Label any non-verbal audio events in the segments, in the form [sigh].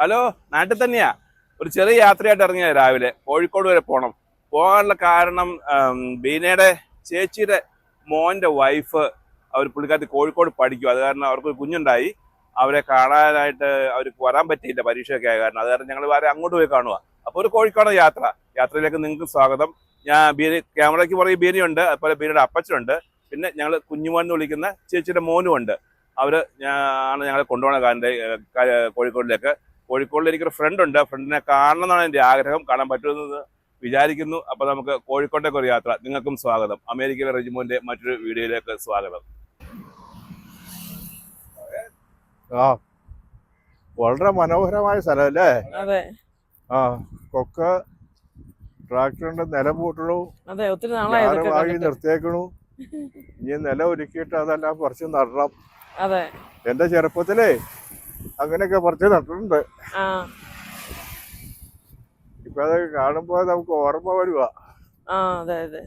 Hello നാട്ടിൽ തന്നെയാ. ഒരു ചെറിയ യാത്രയായിട്ട് ഇറങ്ങിയ രാവിലെ കോഴിക്കോട് വരെ പോകണം പോകാനുള്ള കാരണം ബീനയുടെ ചേച്ചിയുടെ മോന്റെ വൈഫ് അവർ പുള്ളിക്കാരത്തി കോഴിക്കോട് പഠിക്കും. അത് കാരണം അവർക്ക് കുഞ്ഞുണ്ടായി. അവരെ കാണാനായിട്ട് അവർക്ക് വരാൻ പറ്റിയില്ല പരീക്ഷയൊക്കെ ആയ കാരണം. അത് കാരണം ഞങ്ങൾ വേറെ അങ്ങോട്ട് പോയി കാണുക അപ്പോൾ ഒരു കോഴിക്കോട് യാത്ര. യാത്രയിലേക്ക് നിങ്ങൾക്ക് സ്വാഗതം. ഞാൻ ബീനി ക്യാമറയ്ക്ക് പുറകെ ബീനിയുണ്ട് അതുപോലെ ബീനിയുടെ അപ്പച്ചനുണ്ട്. പിന്നെ ഞങ്ങൾ കുഞ്ഞുമോൻ എന്ന് വിളിക്കുന്ന ചേച്ചിയുടെ മോനുമുണ്ട്. അവർ ആണ് ഞങ്ങളെ കൊണ്ടുപോകുന്ന കാര്യം കോഴിക്കോടിലേക്ക്. കോഴിക്കോടിൽ എനിക്കൊരു ഫ്രണ്ട് ഉണ്ട്. ഫ്രണ്ടിനെ കാണണം എന്നാണ് എന്റെ ആഗ്രഹം. കാണാൻ പറ്റുന്നത് വിചാരിക്കുന്നു. അപ്പോൾ നമുക്ക് കോഴിക്കോട്ടേക്ക് ഒരു യാത്ര. നിങ്ങൾക്കും സ്വാഗതം. അമേരിക്കയിലെ റെജിമോന്റെ മറ്റൊരു വീഡിയോയിലേക്ക് സ്വാഗതം. ആ വളരെ മനോഹരമായ സ്ഥലമല്ലേ? അതെ. ആ കൊക്ക ട്രാക്ടറിന്റെ നിലം പൂട്ടണു. വാങ്ങി. നിർത്തിയേക്കണു. ഇനി നിലം ഒരുക്കിയിട്ട് അതെല്ലാം കുറച്ച് നടണം. അതെ. എന്റെ ചെറുപ്പത്തിലേ അങ്ങനെയൊക്കെ പറിച്ച് നട്ടിട്ടുണ്ട് ഇപ്പൊ അതൊക്കെ കാണുമ്പോ നമുക്ക് ഓർമ്മ വരുക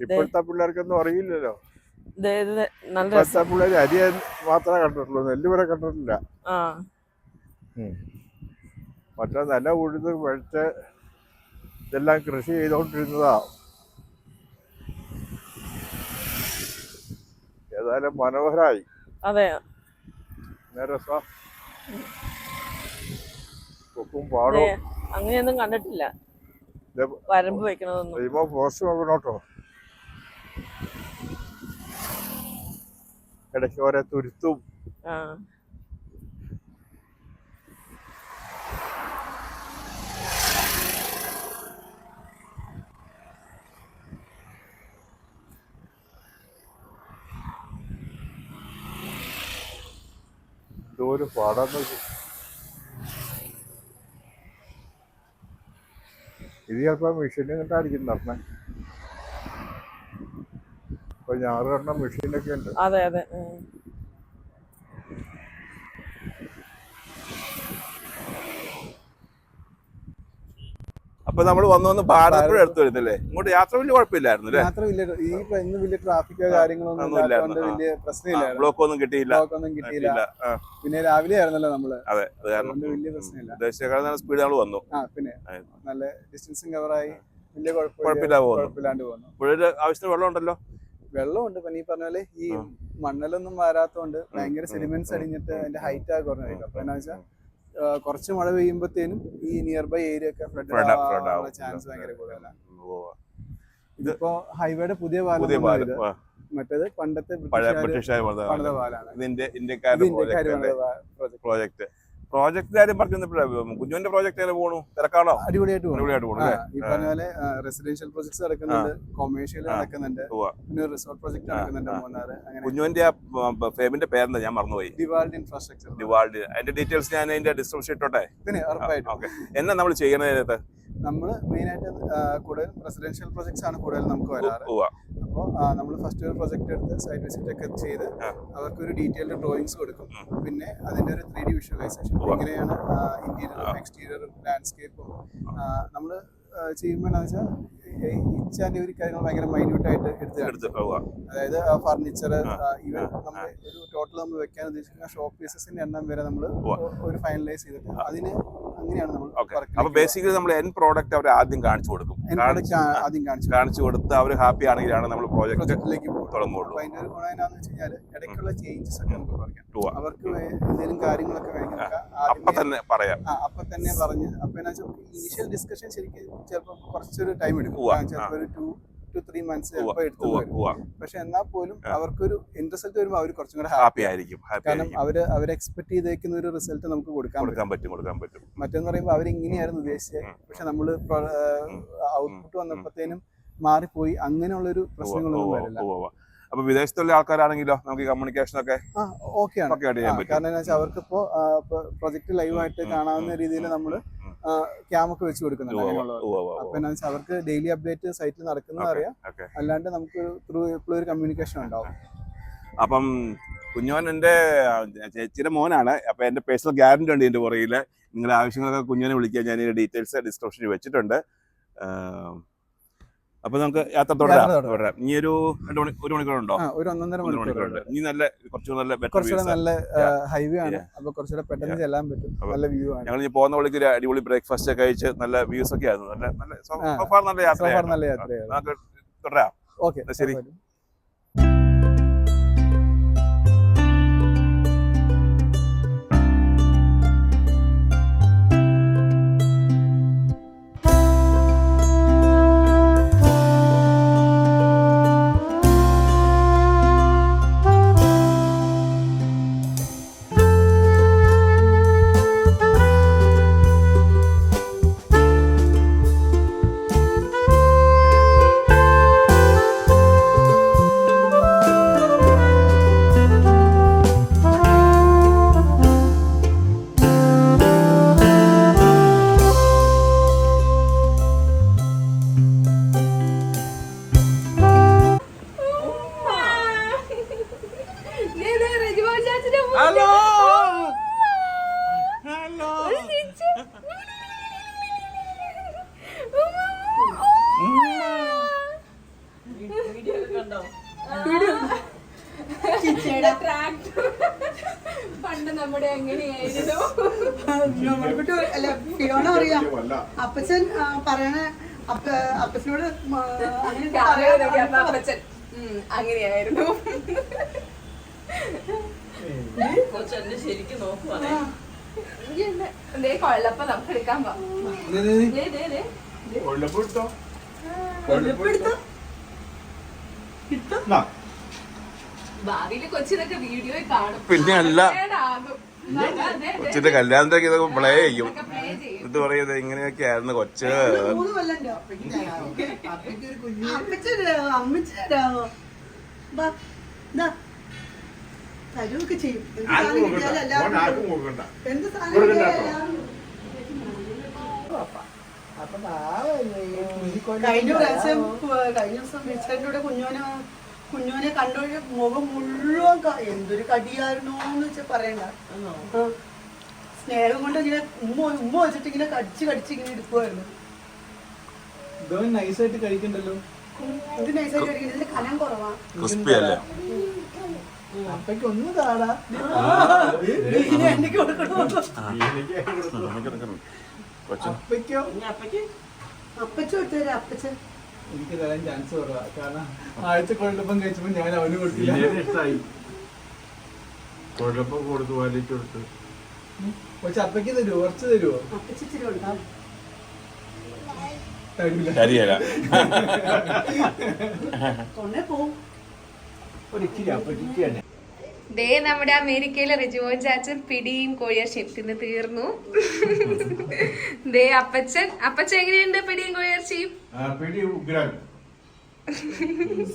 ഇപ്പോഴത്തെ പിള്ളേർക്കൊന്നും അറിയില്ലല്ലോ. ഇപ്പോഴത്തെ രസം. പിള്ളേർ അരി മാത്രമേ കണ്ടിട്ടുള്ളൂ. നെല്ല് വരെ കണ്ടിട്ടില്ല. മറ്റേ നല്ല ഉഴുത് വെച്ച് ഇതെല്ലാം കൃഷി ചെയ്തുകൊണ്ടിരുന്നതാ ഏതായാലും മനോഹരായി. അതെ. രസം. അങ്ങനെയൊന്നും കണ്ടിട്ടില്ല. വരമ്പ് വെക്കണതൊന്നും. പോസ്റ്റ് നോക്കണോട്ടോ. ഇടയ്ക്ക് ഓരോ തുരുത്തും. ഒരു നോക്കി ഇത് ചിലപ്പോ മെഷീനും കണ്ടായിരിക്കും നടന്നെ. ഇപ്പൊ ഞാറ് കണ്ട മെഷീനൊക്കെ ഉണ്ട്. അതെ അതെ. അപ്പൊ നമ്മൾ വന്നു വന്ന് ഭാരതപ്പുഴ എടുത്തു വരുന്നില്ലേ ഇങ്ങോട്ട് യാത്ര വലിയ കുഴപ്പമില്ലായിരുന്നു അല്ലേ? യാത്ര വലിയ ഈ പ്ര- ഇന്ന് വലിയ ട്രാഫിക്കോ കാര്യങ്ങളൊന്നും വലിയ പ്രശ്നമില്ല. ബ്ലോക്ക് ഒന്നും കിട്ടിയില്ല. ബ്ലോക്ക് ഒന്നും കിട്ടിയില്ല. പിന്നെ രാവിലെ ആയിരുന്നല്ലോ നമ്മൾ. അതെ അത് കാരണം വലിയ പ്രശ്നമില്ല. ഉദ്ദേശിച്ചേക്കാൾ നല്ല സ്പീഡ് നമ്മൾ വന്നു. ആ പിന്നെ നല്ല ഡിസ്റ്റൻസും കവറായി വലിയ കുഴപ്പമില്ല. കുഴപ്പമില്ലാണ്ട് പോകുന്നു. പുഴയിൽ ആവശ്യത്തിന് വെള്ളം ഉണ്ടല്ലോ? വെള്ളമുണ്ട് പിന്നെ ഈ പറഞ്ഞ പോലെ ഈ ആ. മണ്ണലൊന്നും വരാത്തോണ്ട് ഭയങ്കര സെലിമെന്റ്സ് അടിഞ്ഞിട്ട് അതിന്റെ ഹൈറ്റ് ആകെ കുറഞ്ഞായിരിക്കും അപ്പൊ എന്നാ വെച്ചാൽ കുറച്ച് മഴ പെയ്യുമ്പോഴത്തേനും ഈ നിയർ ബൈ ഏരിയ ഒക്കെ ഫ്ലഡ് ചാൻസ് ഭയങ്കര കൂടുതലാണ്. ഇതിപ്പോ ഹൈവേയുടെ പുതിയ പാലം മറ്റേത് പണ്ടത്തെ ബ്രിട്ടീഷുകാർ പണിത പാലാണ് ഇന്ത്യക്കാരുടെ പ്രോജക്റ്റ് പ്രോജക്റ്റ് കാര്യം പറഞ്ഞു കുഞ്ഞുവിന്റെ പ്രോജക്റ്റ് എങ്ങനെ പോണു? തിരക്കാണോ? അടിപൊളിയായിട്ട് അടിപൊളിയായിട്ട് പോണു ഈ പറഞ്ഞ പോലെ റെസിഡൻഷ്യൽ പ്രോജക്ട്സ് നടക്കുന്നുണ്ട് കൊമേഴ്ഷ്യൽ നടക്കുന്നുണ്ട് പിന്നെ റിസോർട്ട് പ്രോജക്ട് നടക്കുന്നുണ്ട്. മൂന്നാറ് അങ്ങനെ. കുഞ്ഞുവിന്റെ ഫേമിന്റെ പേരെന്താ? ഞാൻ മറന്നുപോയി. ഡിവാൾഡ് ഇൻഫ്രാസ്ട്രക്ചർ ഡിവാൾഡ് അതിന്റെ ഡീറ്റെയിൽസ് ഞാൻ അതിന്റെ ഡിസ്ക്രിപ്ഷൻ ഇട്ടോട്ടെ? പിന്നെ ഉറപ്പായിട്ടും. എന്നാ നമ്മൾ ചെയ്യണത് ഇതിനകത്ത്? നമ്മൾ മെയിൻ ആയിട്ട് ആ, കൂടുതൽ റെസിഡൻഷ്യൽ പ്രൊജക്ട്സ് ആണ് കൂടുതൽ നമുക്ക് വരാറ്. അപ്പോൾ നമ്മൾ ഫസ്റ്റ് ഒരു പ്രൊജക്ട് എടുത്ത് സൈറ്റ് വിസിറ്റ് ഒക്കെ ചെയ്ത് അവർക്ക് ഒരു ഡീറ്റെയിൽഡ് ഡ്രോയിങ്സ് കൊടുക്കും. പിന്നെ അതിന്റെ ഒരു ത്രീ ഡി വിഷ്വലൈസേഷൻ എങ്ങനെയാണ് ഇന്റീരിയറും എക്സ്റ്റീരിയർ ലാൻഡ്സ്കേപ്പും നമ്മൾ ചെയ്യുമ്പോൾ എന്താ വെച്ചാൽ ഇച്ച് ആൻഡ് ഒരു കാര്യങ്ങൾ ഭയങ്കര മൈന്യൂട്ട് ആയിട്ട് എടുത്ത് അതായത് ഫർണിച്ചർ ആ. ഈവൻ നമ്മൾ ഒരു ടോട്ടൽ നമ്മൾ വെക്കാൻ ഉദ്ദേശിക്കുന്ന ഷോപ്പ് പീസസിന്റെ എണ്ണം വരെ നമ്മൾ ഒരു ഫൈനലൈസ് ചെയ്തിട്ട് അതിന് അങ്ങനെയാണ് നമ്മൾ അപ്പൊ ബേസിക്കലി നമ്മൾ എൻ പ്രോഡക്റ്റ് അവർ ആദ്യം കാണിച്ചു കൊടുക്കും. കാണിച്ച് ആദ്യം കാണിച്ചു കാണിച്ചു കൊടുത്ത് അവർ ഹാപ്പി ആണെങ്കിലാണ് നമ്മൾ പ്രോജക്റ്റ് പ്രൊജക്റ്റിലേക്ക് തുടങ്ങുള്ളൂ അതിന്റെ ഒരു ഗുണം എന്നാന്ന് വെച്ച് കഴിഞ്ഞാൽ ഇടയ്ക്കുള്ള ചേഞ്ചസ് ഒക്കെ നമുക്ക് പറയാം അവർക്ക് എന്തെങ്കിലും കാര്യങ്ങളൊക്കെ വേണമെങ്കിൽ അപ്പൊ തന്നെ പറയാം. അപ്പൊ തന്നെ പറഞ്ഞ്. അപ്പൊ എന്നാ വെച്ചാൽ ഇനീഷ്യൽ ഡിസ്കഷൻ ശരിക്കും ചിലപ്പോൾ കുറച്ചൊരു ടൈം എടുക്കും. ചിലപ്പോൾ ഒരു ടു ടു ത്രീ മന്ത്സ്. ചിലപ്പോൾ എടുത്തു. വരും പക്ഷെ എന്നാൽ പോലും അവർക്കൊരു ഇൻട്രസ്റ്റ് റിസൾട്ട് വരുമ്പോൾ അവർ കുറച്ചും കൂടെ ഹാപ്പി ആയിരിക്കും കാരണം അവർ അവർ എക്സ്പെക്ട് ചെയ്തേക്കുന്ന ഒരു റിസൾട്ട് നമുക്ക് കൊടുക്കാൻ പറ്റും. കൊടുക്കാൻ പറ്റും. മറ്റേന്ന് പറയുമ്പോൾ അവരിങ്ങനെയായിരുന്നു ഉദ്ദേശിച്ചത് ഉം. പക്ഷെ നമ്മൾ. ഔട്ട്പുട്ട് വന്നപ്പോഴത്തേനും മാറിപ്പോയി. അങ്ങനെയുള്ളൊരു പ്രശ്നങ്ങളൊന്നും വരില്ല. അപ്പൊ വിദേശത്തുള്ള ആൾക്കാരാണെങ്കിലോ നമുക്ക് കമ്മ്യൂണിക്കേഷൻ ഒക്കെ ഓക്കെ ആണ് കാരണം എന്താ വെച്ചാൽ അവർക്കിപ്പോ പ്രൊജക്ട് ലൈവായിട്ട് കാണാവുന്ന രീതിയിൽ നമ്മൾ നമ്മൾ ഉം. ക്യാം ഒക്കെ വെച്ച് കൊടുക്കുന്നുണ്ട്. അപ്പൊ എന്നാ വെച്ചാൽ അവർക്ക് ഡെയിലി അപ്ഡേറ്റ് സൈറ്റിൽ നടക്കുന്നത് അറിയാം. അല്ലാണ്ട് നമുക്ക് ത്രൂ എപ്പോഴും ഒരു കമ്മ്യൂണിക്കേഷൻ ഉണ്ടാവും. അപ്പം കുഞ്ഞോൻ എന്റെ ചേച്ചിയുടെ മോനാണ്. അപ്പൊ എന്റെ പേഴ്സണൽ ഗ്യാരണ്ടി ഉണ്ട് ഇതിന്റെ പുറകിൽ. നിങ്ങളുടെ ആവശ്യങ്ങളൊക്കെ കുഞ്ഞോനെ വിളിക്കാൻ ഞാൻ ഇതിന്റെ ഡീറ്റെയിൽസ് ഡിസ്ക്രിപ്ഷനിൽ വെച്ചിട്ടുണ്ട്. അപ്പൊ നമുക്ക് യാത്ര തുടരാം ഇനി ഒരു രണ്ട് മണി ഒരു മണിക്കൂറുണ്ടോ? ഒരു ഒന്നൊന്നര മണിക്കൂർ മണിക്കൂറുണ്ട്. ഇനി നല്ല കുറച്ചുകൂടെ നല്ല കുറച്ചുകൂടെ നല്ല ഹൈവേ ആണ്. അപ്പൊ കുറച്ചുകൂടെ പെട്ടെന്ന് ചെല്ലാൻ പറ്റും. നല്ല വ്യൂ ആണ്. ഞങ്ങൾ ഇനി പോകുന്ന വഴിക്ക് ഒരു അടിപൊളി ബ്രേക്ക്ഫാസ്റ്റ് ഒക്കെ കഴിച്ച് നല്ല വ്യൂസ് ഒക്കെ ആയിരുന്നു. നല്ല നല്ല നല്ല യാത്ര നല്ല തുടരാം. ഓക്കെ ശരി. നമ്മുടെ എങ്ങനെയായിരുന്നു? നമ്മൾക്കിട്ട് അല്ല ഫിയോണ അറിയാം. അപ്പച്ചൻ പറയണ അപ്പ അപ്പച്ചനോട് അപ്പച്ചൻ അങ്ങനെയായിരുന്നു. ശരിക്കും നോക്കുവാണേ കൊള്ളപ്പ നമുക്ക് എടുക്കാൻ? ഭാവിയിൽ കൊച്ചിനൊക്കെ വീഡിയോയിൽ കാണും. പിന്നെ അല്ല. കൊച്ചിന്റെ കല്യാണത്തേക്ക് ഇതൊക്കെ പ്ലേ ചെയ്യും. എന്നിട്ട് പറയുന്നത് ഇങ്ങനെയൊക്കെ ആയിരുന്നു കൊച്ച് തരുവൊക്കെ ചെയ്യും എന്ത് സാധനം കഴിഞ്ഞ പ്രാവശ്യം കഴിഞ്ഞ ദിവസം വിളിച്ചതിന്റെ കൂടെ കുഞ്ഞോനെ കുഞ്ഞോനെ കണ്ടൊഴി മുഖം മുഴുവൻ എന്തൊരു കടിയായിരുന്നോ എന്ന് വെച്ചാൽ പറയണ്ട. സ്നേഹം കൊണ്ട് ഇങ്ങനെ ഉമ്മ ഉമ്മ വെച്ചിട്ട് ഇങ്ങനെ കടിച്ച് കടിച്ച് ഇങ്ങനെ എടുക്കുമായിരുന്നു നൈസായിട്ട് കഴിക്കണ്ടല്ലോ? ഇത് നൈസായിട്ട് കഴിക്കുന്നത് ഇതിന്റെ കനം കുറവാ. ക്രിസ്പി അല്ലേ? അപ്പയ്ക്ക് ഒന്നും താടാ. എനിക്ക് കൊടുക്കണോ? അപ്പയ്ക്കോ? അപ്പച്ച കൊടുത്തരാ അപ്പച്ച. എനിക്ക് തരാൻ ചാൻസ് കുറവാ. കാരണം ആഴ്ച കൊള്ളപ്പം കഴിച്ചപ്പോ ഞാൻ അവന് കൊടുത്തില്ല. കൊടുത്ത് കൊടുത്ത്. പക്ഷെ അപ്പയ്ക്ക് തരുമോ കുറച്ച് തരുമോ അപ്പച്ച ഇച്ചിരി കൊടുക്കാം തരൂല. കരിയല കൊണ്ടേ പോവും. തന്നെ. ദേ നമ്മുടെ അമേരിക്കയിലെ റിജുവോ ചാച്ചൻ പിടിയും കോഴിയർച്ചയും തിന്ന് തീർന്നു. ദേ അപ്പച്ചൻ അപ്പച്ചൻ എങ്ങനെയുണ്ട് പിടിയും കോഴിയർച്ചയും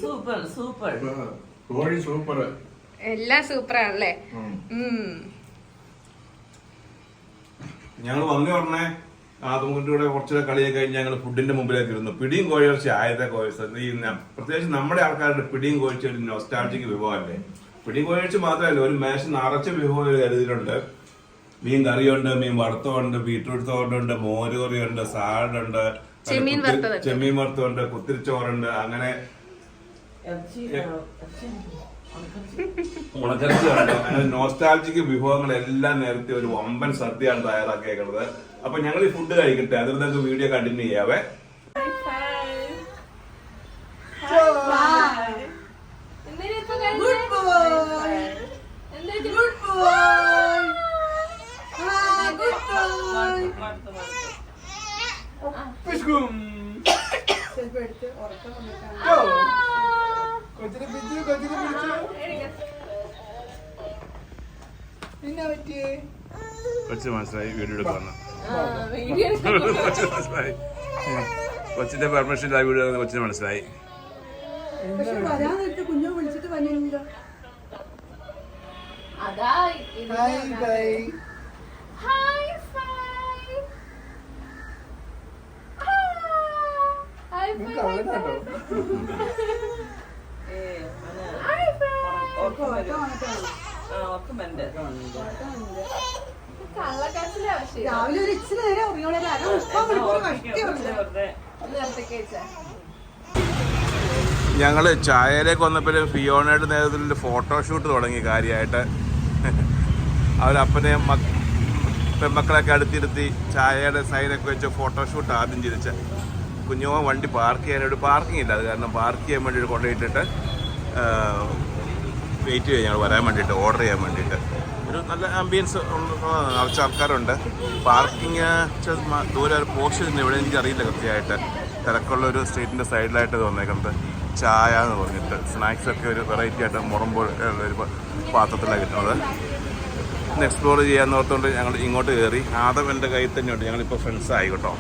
സൂപ്പർ സൂപ്പർ. കോഴി സൂപ്പർ എല്ലാം സൂപ്പറാണല്ലേ? ഞങ്ങൾ വന്നു പറഞ്ഞേ അതുകൊണ്ട് കൂടെ കുറച്ചുകൂടെ കളിയൊക്കെ കഴിഞ്ഞ് ഞങ്ങൾ ഫുഡിന്റെ മുമ്പിലേക്ക് ഇരുന്നു. പിടിയും കോഴിയിറച്ചി ആയത്തെ കോഴിച്ച പ്രത്യേകിച്ച് നമ്മുടെ ആൾക്കാരുടെ പിടിയും കോഴിച്ച ഒരു നൊസ്റ്റാൾജിക് വിഭവമല്ലേ? പിടിയും കോഴിച്ച് മാത്രമല്ല ഒരു മേശ നിറച്ച വിഭവം ഒരു കരുതിയിട്ടുണ്ട്. മീൻ കറിയുണ്ട് മീൻ വറുത്തമുണ്ട് ബീട്രൂട്ട് തോണ്ടുണ്ട് മോര് കറിയുണ്ട് സാലഡുണ്ട് ചെമ്മീൻ വറുത്തതുണ്ട് കുത്തിരിച്ചോറുണ്ട് അങ്ങനെ ഇറച്ചി വിഭവങ്ങൾ എല്ലാം അങ്ങനെ വിഭവങ്ങളെല്ലാം നേരത്തെ ഒരു വമ്പൻ സദ്യയാണ് തയ്യാറാക്കിയേക്കുന്നത്. അപ്പൊ ഞങ്ങൾ ഈ ഫുഡ് കഴിക്കട്ടെ. അതിൽ നിങ്ങൾക്ക് video continue ചെയ്യാവേ good boy good boy good boy വന്നിട്ടാണ്. കൊച്ചിനെ പിടിച്ചു കൊച്ചിനെ പിടിച്ചു. എന്നാ പറ്റിയേ? കൊച്ചു മനസ്സിലായി വീഡിയോ എടുക്കുന്ന വീഡിയോ കൊച്ചിന് മനസ്സിലായി. കൊച്ചിന്റെ പെർമിഷൻ ഇല്ലാതെ വീഡിയോ കൊച്ചിന് മനസ്സിലായി. കുഞ്ഞു വിളിച്ചിട്ട് വന്നില്ല അതാ ബൈ ബൈ ഹായ് ഫൈ ഹായ് നിങ്ങൾക്ക് അവിടെ കേട്ടോ കള്ളക്കാച്ചിലെ ആവശ്യം രാവിലെ ഒരു ഇച്ചിരി നേരം ഉറങ്ങിയോളെ. ഞങ്ങൾ ചായയിലേക്ക് വന്നപ്പോഴും ഫിയോണയുടെ നേതൃത്വത്തിൽ ഫോട്ടോഷൂട്ട് തുടങ്ങി കാര്യമായിട്ട്. അവരപ്പനെ മക് പെൺമക്കളൊക്കെ അടുത്തിരുത്തി ചായയുടെ സൈനൊക്കെ വെച്ച് ഫോട്ടോഷൂട്ട് ആദ്യം ചെയ്തിച്ച. കുഞ്ഞുമോ വണ്ടി പാർക്ക് ചെയ്യാനായിട്ട് പാർക്കിംഗ് ഇല്ല. അത് കാരണം പാർക്ക് ചെയ്യാൻ വേണ്ടിയിട്ട് കൊണ്ടുപോയിട്ടിട്ട് വെയിറ്റ് ചെയ്യാൻ ഞങ്ങൾ വരാൻ വേണ്ടിയിട്ട് ഓർഡർ ചെയ്യാൻ വേണ്ടിയിട്ട്. ഒരു നല്ല ആംബിയൻസ് നിറച്ച ആൾക്കാരുണ്ട്. പാർക്കിങ് ദൂരെ ഒരു പോസ്റ്റ് തന്നെ ഇവിടെ എനിക്ക് അറിയില്ല കൃത്യമായിട്ട്. തിരക്കുള്ള ഒരു സ്ട്രീറ്റിന്റെ സൈഡിലായിട്ട് തോന്നിയേക്കുന്നത്. ചായ എന്ന് പറഞ്ഞിട്ട് സ്നാക്സൊക്കെ ഒരു വെറൈറ്റി ആയിട്ട് മുറമ്പോൾ ഒരു പാത്രത്തിലാണ് കിട്ടുന്നത്. എക്സ്പ്ലോർ ചെയ്യാമെന്ന് ഓർത്തുകൊണ്ട് ഞങ്ങൾ ഇങ്ങോട്ട് കയറി ആദം എന്റെ കയ്യിൽ തന്നെയുണ്ട്. ഞങ്ങളിപ്പോൾ ഫ്രണ്ട്സായി കേട്ടോ.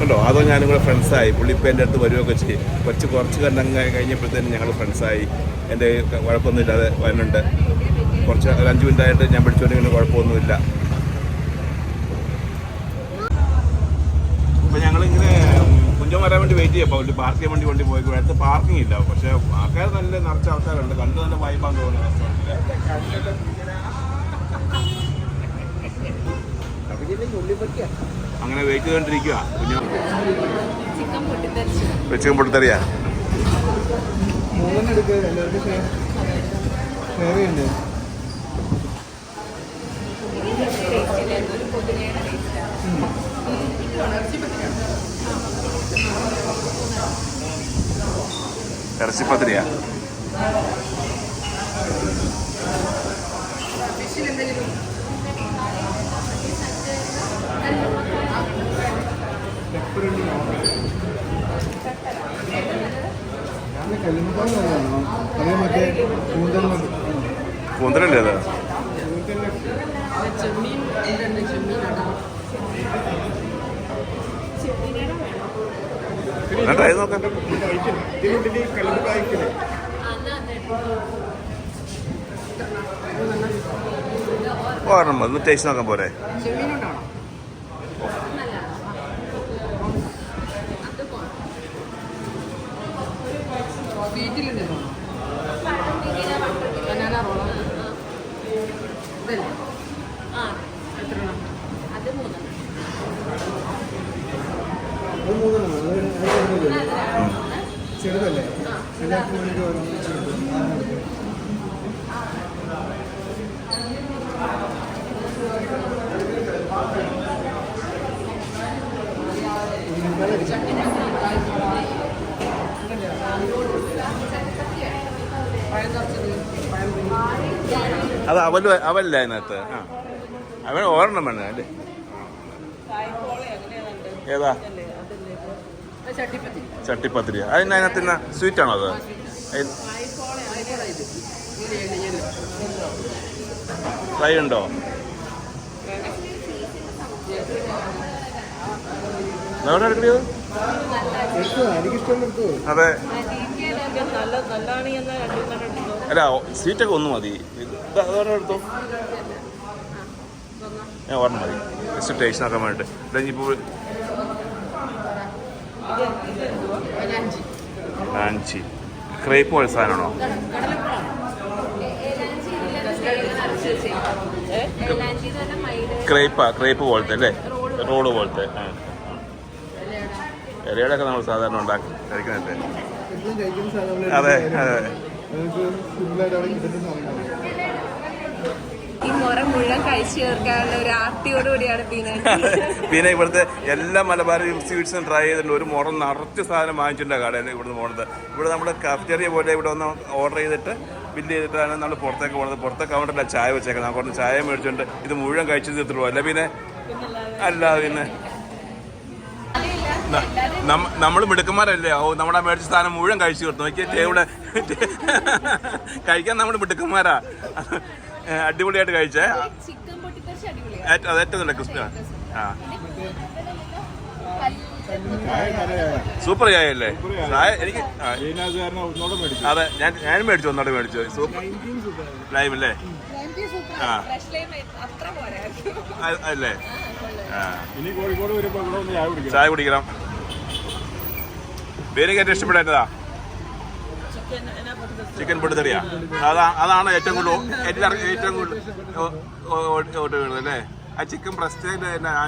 കണ്ടോ അതോ ഞാനും കൂടെ ഫ്രണ്ട്സായി പുള്ളിപ്പം എന്റെ അടുത്ത് വരുമൊക്കെ ചെയ്യും. കുറച്ച് കുറച്ച് കണ്ടം കഴിഞ്ഞപ്പോഴത്തേനും ഞങ്ങൾ ഫ്രണ്ട്സായി എന്റെ കുഴപ്പമൊന്നുമില്ലാതെ വരുന്നുണ്ട്. കുറച്ച് ഒരു അഞ്ച് മിനിറ്റായിട്ട് ഞാൻ പിടിച്ചുകൊണ്ടെങ്കിലും കുഴപ്പമൊന്നുമില്ല. അപ്പം ഞങ്ങളിങ്ങനെ കുഞ്ചം വരാൻ വേണ്ടി വെയിറ്റ് ചെയ്യാം അപ്പോൾ പാർക്ക് ചെയ്യാൻ വേണ്ടി വണ്ടി പോയി. അടുത്ത് പാർക്കിംഗ് ഇല്ല. പക്ഷേ ആൾക്കാർ നല്ല നിറച്ച ആൾക്കാരുണ്ട്. കണ്ട് നല്ല വൈബാന്ന് തോന്നുന്നു. അങ്ങനെ വെയിറ്റ് ചെയ്തോണ്ടിരിക്കുക ചിക്കൻ പൊട്ടിത്തെറിയാ. ഇറച്ചിപ്പത്തിരിയാ. ഞാൻ കൂന്തലല്ലേ ഒരെണ്ണം. ഒന്ന് ടേസ്റ്റ് നോക്കാൻ പോരെ. അവൽ അവല്ല അതിനകത്ത്? ആ. അവൻ ഓരണം വേണം അല്ലേ? ഏതാ? ചട്ടിപ്പത്തിരി. അതിന് അതിനകത്ത് സ്വീറ്റ്. ആണോ അത് ഫ്രൈ ഉണ്ടോ? എവിടെ അതെ? അല്ല സീറ്റൊക്കെ ഒന്ന് മതി. എടുത്തോ. ഞാൻ ഓർമ്മ മതി ജസ്റ്റ് ടേസ്റ്റ് ആക്കാൻ വേണ്ടിട്ട്. ഇതെനിപ്പോൾ ലാഞ്ചി ക്രേപ്പ് പോലെ സാധനമാണോ? ക്രേപ്പാ ക്രേപ്പ് പോലത്തെ അല്ലേ? റോഡ് പോലത്തെ. ഇലയുടെ ഒക്കെ നമ്മൾ സാധാരണ ഉണ്ടാക്കി കഴിക്കുന്നതല്ലേ അതെ അതെ. നമുക്ക് പിന്നെ [laughs] ഇവിടുത്തെ എല്ലാ മലബാറി സ്വീറ്റ്സും ട്രൈ ചെയ്തിട്ടുണ്ട്. ഒരു മുറം നിറച്ച് സാധനം വാങ്ങിച്ചിട്ടുണ്ട് കടയിൽ ഇവിടുന്ന് പോകുന്നത് ഇവിടെ നമ്മുടെ കഫറ്റേറിയ പോലെ ഇവിടെ ഒന്ന് ഓർഡർ ചെയ്തിട്ട് ബില്ല് ചെയ്തിട്ടാണ് നമ്മൾ പുറത്തേക്ക് പോകുന്നത് പുറത്തെ കൗണ്ടറില്ല ചായ വെച്ചേക്കുന്നത്. കുറച്ച് ചായ മേടിച്ചുകൊണ്ട് ഇത് മുഴുവൻ കഴിച്ചു തീർത്തിട്ടു അല്ല പിന്നെ അല്ല പിന്നെ നമ്മൾ മിടുക്കന്മാരല്ലേ? ഓ നമ്മുടെ മേടിച്ച സ്ഥാനം മുഴുവൻ കഴിച്ചു തീർത്തു. നോക്കിയാ [laughs] കഴിക്കാൻ നമ്മൾ മിടുക്കന്മാരാ. അടിപൊളിയായിട്ട് കഴിച്ചേ. ഏറ്റവും അത് ഏറ്റവും നല്ല ക്രിസ്പി ആ. സൂപ്പർ ചായ അല്ലേ ചായ എനിക്ക് അതെ ഞാൻ ഞാൻ മേടിച്ചു ഒന്നോടെ മേടിച്ചു. സൂപ്പർ ലൈം അല്ലേ? ആ. ഫ്രഷ് ലൈം അത്ര പോരായിരുന്നു അല്ലേ? ചായ കുടിക്കണം. പേര് ഏറ്റവും ഇഷ്ടപ്പെട്ടതാ ചിക്കൻ പൊടിത്തെറിയാ അതാ അതാണ് ഏറ്റവും കൂടുതൽ എല്ലാവർക്കും ഏറ്റവും കൂടുതൽ ഓട്ട് വീണത് അല്ലേ? ആ ചിക്കൻ ബ്രസ്റ്റ് ആ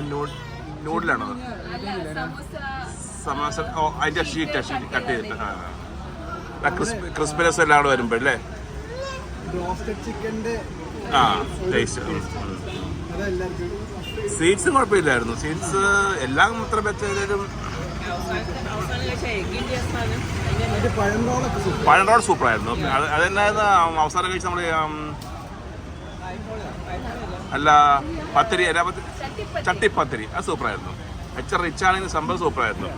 നൂഡിലാണോ സമൂസ ഓ അതിന്റെ ഷീറ്റ് ഷീറ്റ് കട്ട് ചെയ്തിട്ട് ആ ക്രിസ്പി ക്രിസ്പിനെസ് എല്ലാം കൂടെ വരുമ്പോഴല്ലേ ആ ടേസ്റ്റ് സ്വീറ്റ്സ് കുഴപ്പമില്ലായിരുന്നു. സ്വീറ്റ്സ് എല്ലാം അത്ര വെച്ചാലും പഴം സൂപ്പർ ആയിരുന്നു സൂപ്പറായിരുന്നു. അത് അതെന്നായിരുന്നു അവസാനം കഴിച്ച് നമ്മൾ അല്ല പത്തിരി ചട്ടിപ്പത്തിരി. അത് സൂപ്പറായിരുന്നു. എച്ച റിച്ച് ആണെങ്കിൽ സംഭവം സൂപ്പറായിരുന്നു.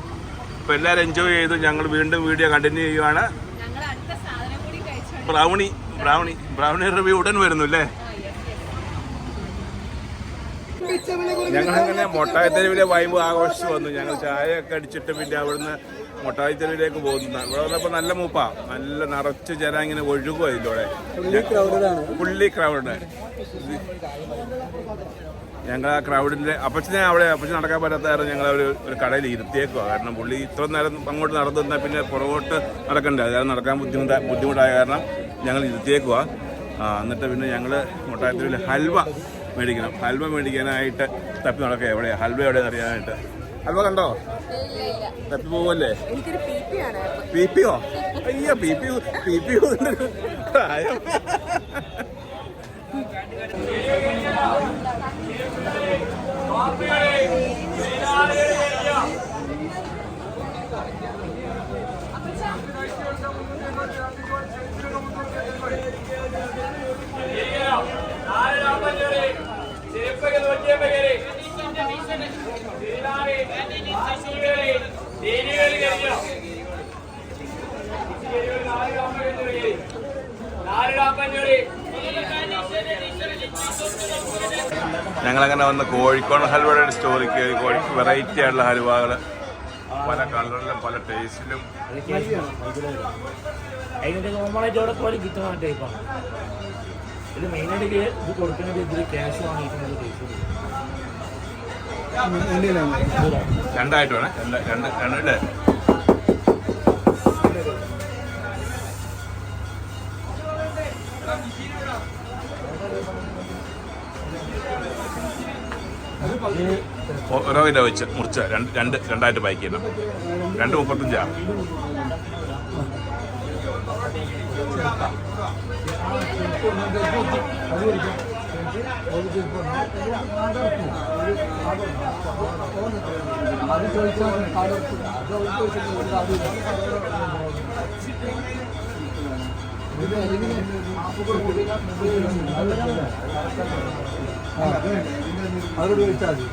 അപ്പോൾ എല്ലാവരും എൻജോയ് ചെയ്തു. ഞങ്ങൾ വീണ്ടും വീഡിയോ കണ്ടിന്യൂ ചെയ്യുവാണ്. ബ്രൗണി ബ്രൗണി ബ്രൗണി റിവ്യൂ ഉടൻ വരുന്നു അല്ലേ? ഞങ്ങളങ്ങനെ മൊട്ടായിത്തെരുവിലെ വൈബ് ആഘോഷിച്ച് വന്നു. ഞങ്ങൾ ചായ ഒക്കെ അടിച്ചിട്ട് പിന്നെ അവിടുന്ന് മൊട്ടായിത്തെരുവിലേക്ക് പോകുന്നു. ഇവിടെ വന്നപ്പോൾ നല്ല മൂപ്പാ. നല്ല നിറച്ച് ജനം ഇങ്ങനെ ഒഴുകുക ഇതിലൂടെ. ഫുള്ളി ക്രൗഡ് ഞങ്ങൾ ആ ക്രൗഡിന്റെ അപ്പച്ചനെ അവിടെ അപ്പച്ചൻ നടക്കാൻ പറ്റാത്തവരെ ഞങ്ങൾ ഒരു ഒരു കടയിൽ ഇരുത്തിയേക്കുക കാരണം പുള്ളി ഇത്ര നേരം അങ്ങോട്ട് നടന്നു പിന്നെ പുറകോട്ട് നടക്കണ്ടേ? അതായത് നടക്കാൻ ബുദ്ധിമുട്ട് ബുദ്ധിമുട്ടായ കാരണം ഞങ്ങൾ ഇരുത്തിയേക്കുക എന്നിട്ട് പിന്നെ ഞങ്ങൾ മുട്ടായത്തിൽ ഹൽവ മേടിക്കണം. ഹൽവ മേടിക്കാനായിട്ട് തപ്പി നടക്കുക. എവിടെയാ? ഹൽവ എവിടെയാണെന്ന് അറിയാനായിട്ട്. ഹൽവ കണ്ടോ? തപ്പി പോവല്ലേ? പി പിയോ അയ്യോ പി പി പി പി പ്രായം [laughs] ഞങ്ങളങ്ങനെ വന്ന് കോഴിക്കോട് ഹൽവയുടെ സ്റ്റോറിക്ക് കോഴി വെറൈറ്റി ആയിട്ടുള്ള ഹലുവകൾ പല കളറിലും പല ടേസ്റ്റിലും അതിന്റെ കോമണായിട്ട് അവിടെ പോലെ കിട്ടുന്ന ടൈപ്പാണ് ഇത് മെയിനായിട്ട് ഇത് കൊടുക്കുന്നത് ഇതിൽ ക്യാഷ് വാങ്ങിക്കുന്നത് ടേസ്റ്റ് രണ്ടായിട്ട് വേണേ. രണ്ട് രണ്ട് ഓ- ഓരോ കിലോ വെച്ച് മുറിച്ച് രണ്ട് രണ്ട് രണ്ടായിട്ട് പാക്ക് ചെയ്യണം. രണ്ട് മുപ്പത്തഞ്ചാ അവരോട് ചോദിച്ചാൽ മതി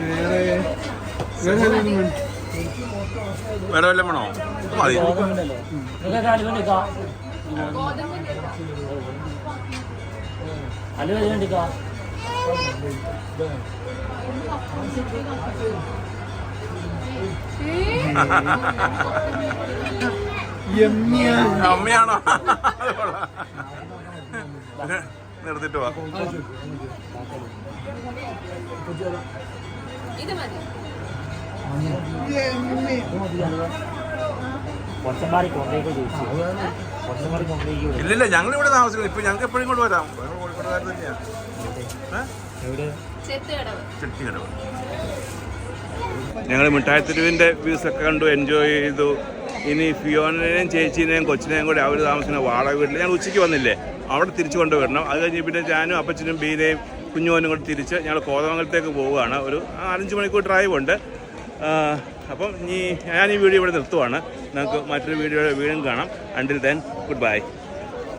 വേറെ വേറെ? വേറെ വല്ലതും വേണോ മതി. അമ്മയാണോ നിർത്തിട്ട് വാ ഇത് മതി. ഇല്ലില്ല ഞങ്ങൾ ഇവിടെ താമസിക്കുന്നു. ഇപ്പൊ ഞങ്ങൾക്ക് എപ്പോഴും ഇങ്ങോട്ട് വരാം. ഞങ്ങൾ കോഴിക്കോട്ടുകാർ തന്നെയാ. ഏ? എവിടെ? ചെത്ത് കടവ്. ചെട്ടിക്കടവ് ഞങ്ങൾ മിഠായിത്തെരുവിന്റെ വ്യൂസൊക്കെ കണ്ടു എൻജോയ് ചെയ്തു. ഇനി ഫിയോനെയും ചേച്ചീനെയും കൊച്ചിനെയും കൂടി അവർ താമസിക്കുന്ന വാടക വീട്ടിൽ ഞങ്ങൾ ഉച്ചയ്ക്ക് വന്നില്ലേ? അവിടെ തിരിച്ചു കൊണ്ടുവരണം. അത് കഴിഞ്ഞ് പിന്നെ ഞാനും അപ്പച്ചനും ബീനയും കുഞ്ഞുമോനും കൂടി തിരിച്ച് ഞങ്ങൾ കോതമംഗലത്തേക്ക് പോവുകയാണ്. ഒരു നാലഞ്ച് മണിക്കൂർ ഡ്രൈവ് ഉണ്ട്. അപ്പം ഇനി ഞാൻ ഈ വീഡിയോ ഇവിടെ നിർത്തുവാണ്. നിങ്ങൾക്ക് മറ്റൊരു വീഡിയോ വീണ്ടും കാണാം. Until then good bye